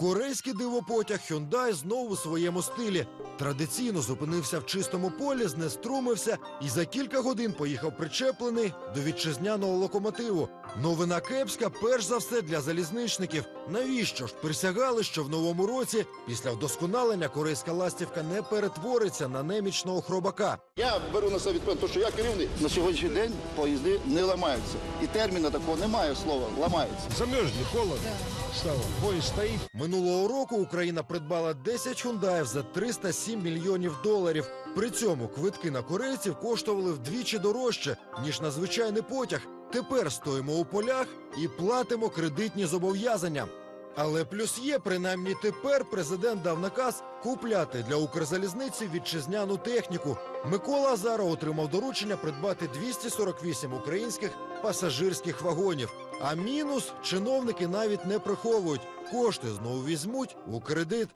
Корейський дивопотяг Hyundai знову у своєму стилі. Традиційно зупинився в чистому полі, знеструмився і за кілька годин поїхав причеплений до вітчизняного локомотиву. Новина кепська, перш за все, для залізничників. Навіщо ж присягали, що в новому році після вдосконалення корейська ластівка не перетвориться на немічного хробака? Я беру на себе тому що я керівник. На сьогоднішній день поїзди не ламаються. І терміну такого немає слова ламаються. Замерзли, холодно стало. Поезд стоит. Минулого року Україна придбала 10 хундаїв за 307 мільйонів доларів. При цьому квитки на корейців коштували вдвічі дорожче, ніж на звичайний потяг. Тепер стоїмо у полях і платимо кредитні зобов'язання. Але плюс є, принаймні тепер президент дав наказ купляти для Укрзалізниці вітчизняну техніку. Микола Азаров отримав доручення придбати 248 українських пасажирських вагонів. А мінус чиновники навіть не приховують. Кошти знову візьмуть у кредит.